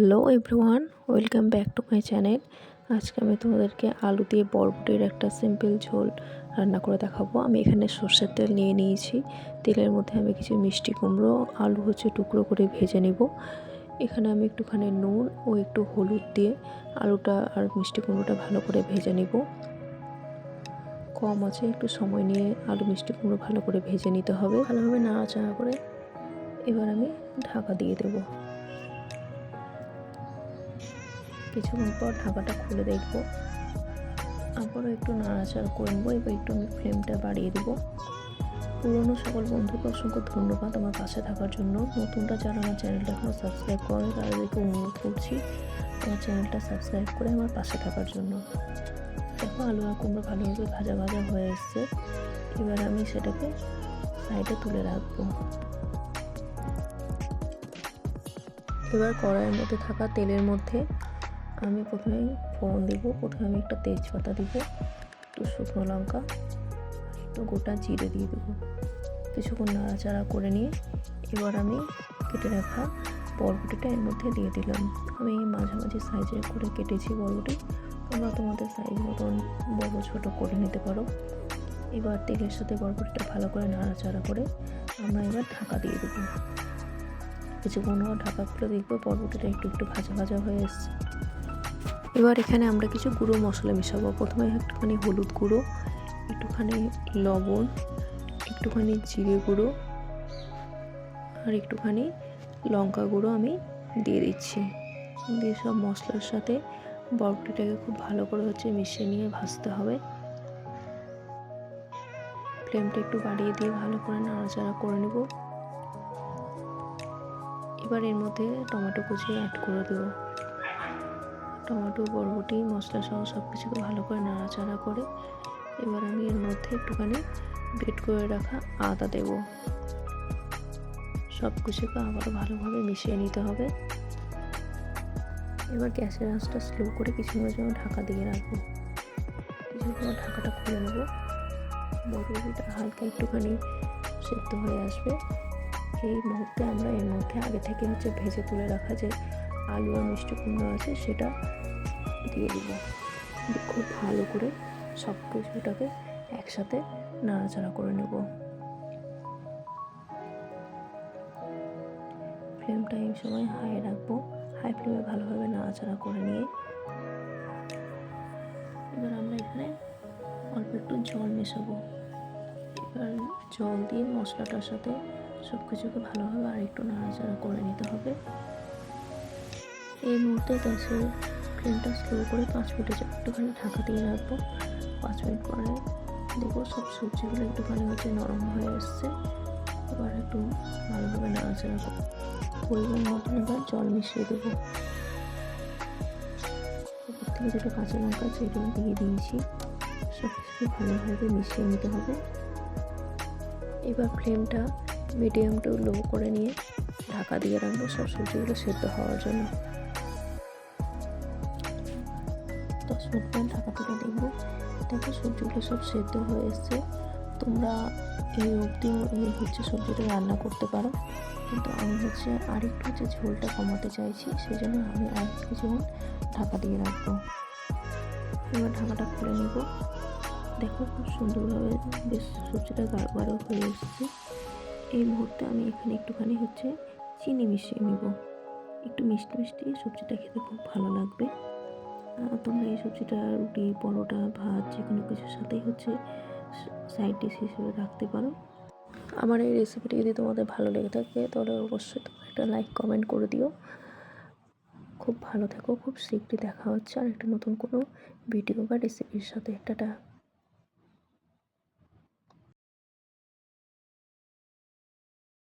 Hello everyone, welcome back to my channel. আজকে আমি তোমাদেরকে আলু দিয়ে বরবটির একটা সিম্পল ঝোল রান্না করে দেখাবো। আমি এখানে সর্ষের তেল নিয়ে নিয়েছি। তেলের মধ্যে আমি কিছু মিষ্টি কুমড়ো, আলু হচ্ছে টুকরো করে ভেজে নেব। এখানে আমি একটুখানি নুন ও একটু হলুদ দিয়ে আলুটা আর মিষ্টি কুমড়োটা ভালো করে ভেজে নেব। কম আছে, একটু সময় নিয়ে আলু, মিষ্টি কুমড়ো ভালো করে ভেজে নিতে হবে। ভালোভাবে নাড়াচাড়া করে এবার আমি ঢাকা দিয়ে দেবো। কিছুক্ষণ পর ঢাকাটা খুলে দেখব। আবারও একটু নাড়াচাড়া করে নেব, এবার একটু আমি ফ্লেমটা বাড়িয়ে দেবো। পুরনো সকল বন্ধুকে অসংখ্য ধন্যবাদ আমার পাশে থাকার জন্য। নতুনটা যারা আমার চ্যানেলটা এখনও সাবস্ক্রাইব করে তাদেরকে অনুরোধ করছি আমার চ্যানেলটা সাবস্ক্রাইব করে আমার পাশে থাকার জন্য। দেখো আলু আর কুমড়ো ভালোভাবে ভাজা ভাজা হয়ে এসছে। এবার আমি সেটাকে সাইডে তুলে রাখব। এবার কড়াইয়ের মধ্যে থাকা তেলের মধ্যে আমি প্রথমে ফোড়ন দিব, প্রথমে আমি একটা তেজপাতা দিব, একটু শুকনো লঙ্কা, একটু গোটা জিরে দিয়ে দেবো। কিছুক্ষণ নাড়াচাড়া করে নিয়ে এবার আমি কেটে রাখা বরবটিটা এর মধ্যে দিয়ে দিলাম। আমি মাঝামাঝি সাইজে করে কেটেছি বরবটি। তোমরা তোমাদের সাইজ মতন বড় ছোটো করে নিতে পারো। এবার তেলের সাথে বরবটিটা ভালো করে নাড়াচাড়া করে আমরা এবার ঢাকা দিয়ে দেবো। কিছুক্ষণ ঢাকা খুলে দেখব বরবটিটা একটু একটু ভাজা ভাজা হয়ে এসছে। এবার এখানে আমরা কিছু গুঁড়ো মশলা মেশাবো। প্রথমে একটুখানি হলুদ গুঁড়ো, একটুখানি লবণ, একটুখানি জিরে গুঁড়ো আর একটুখানি লঙ্কা গুঁড়ো আমি দিয়ে দিচ্ছি। দিয়ে সব মশলার সাথে বরফটিটাকে খুব ভালো করে হচ্ছে মিশিয়ে নিয়ে ভাজতে হবে। ফ্লেমটা একটু বাড়িয়ে দিয়ে ভালো করে নাড়াচাড়া করে নেব। এবার এর মধ্যে টমেটো কুচি অ্যাড করে দেবো। টমেটো, বরবটি, মশলা সহ সব কিছুকে ভালো করে নাড়াচাড়া করে এবার আমি এর মধ্যে একটুখানি বেট করে রাখা আদা দেব। সব কিছুকে আবারও ভালোভাবে মিশিয়ে নিতে হবে। এবার গ্যাসের আঁচটা স্লো করে কিছুক্ষণের জন্য ঢাকা দিয়ে রাখব। কিছুক্ষণ ঢাকাটা খুলে নেব। বরবটিটা হালকা একটুখানি সেদ্ধ হয়ে আসবে। এই মুহূর্তে আমরা এর মধ্যে আগে থেকে হচ্ছে ভেজে তুলে রাখা যে আলু আর মিষ্টি কুমড়ো আছে, সেটা দিয়ে দিব। খুব ভালো করে সব কিছুটাকে একসাথে নাড়াচাড়া করে নেব। ফ্লেমটা এই সময় হাই রাখব। হাই ফ্লেমে ভালোভাবে নাড়াচাড়া করে নিয়ে এবার আমরা এখানে অল্প একটু জল মেশাবো। এবার জল দিয়ে মশলাটার সাথে সব কিছুকে ভালোভাবে আর একটু নাড়াচাড়া করে নিতে হবে। এই মুহূর্তে গ্যাসের ফ্লেমটা স্লো করে পাঁচ মিনিটের একটুখানি ঢাকা দিয়ে রাখব। পাঁচ মিনিট পরে দেখব সব সবজিগুলো একটুখানি হচ্ছে নরম হয়ে এসছে। এবার একটু ভালোভাবে নাড়াচাড়া করব। পরিমাণ মতন এবার জল মিশিয়ে দেবো। উপর থেকে যেটা কাঁচা লঙ্কা চেটে দিয়ে দিয়েছি। সব কিছু ভালোভাবে মিশিয়ে নিতে হবে। এবার ফ্লেমটা মিডিয়াম টু লো করে নিয়ে ঢাকা দিয়ে রাখব সব সবজিগুলো সেদ্ধ হওয়ার জন্য। দশ ঢাকা তুলে দেখব দেখো সবজিগুলো সব সেদ্ধ হয়ে এসছে। তোমরা এই অবধি এই হচ্ছে সবজিটা রান্না করতে পারো। কিন্তু আমি হচ্ছে আরেকটু হচ্ছে ঝোলটা কমাতে চাইছি সেই জন্য আমি আরেকটু কিছুক্ষণ ঢাকা দিয়ে রাখব। এবার ঢাকাটা খুলে নেব। দেখো খুব সুন্দরভাবে বেশ সবজিটা গাঢ় গাঢ় হয়ে এসেছে। এই মুহূর্তে আমি এখানে একটুখানি হচ্ছে চিনি মিশিয়ে নেব। একটু মিষ্টি মিষ্টি সবজিটা খেতে খুব ভালো লাগবে। তোমরা এই সবজিটা রুটি, পরোটা, ভাত যে কোনো কিছুর সাথেই হচ্ছে সাইড ডিশ হিসেবে রাখতে পারো। আমার এই রেসিপিটি যদি তোমাদের ভালো লেগে থাকে, তাহলে অবশ্যই তোমরা একটা লাইক কমেন্ট করে দিও। খুব ভালো থেকো, খুব শীঘ্রই দেখা হচ্ছে আর একটা নতুন কোনো ভিডিও বা রেসিপির সাথে। একটা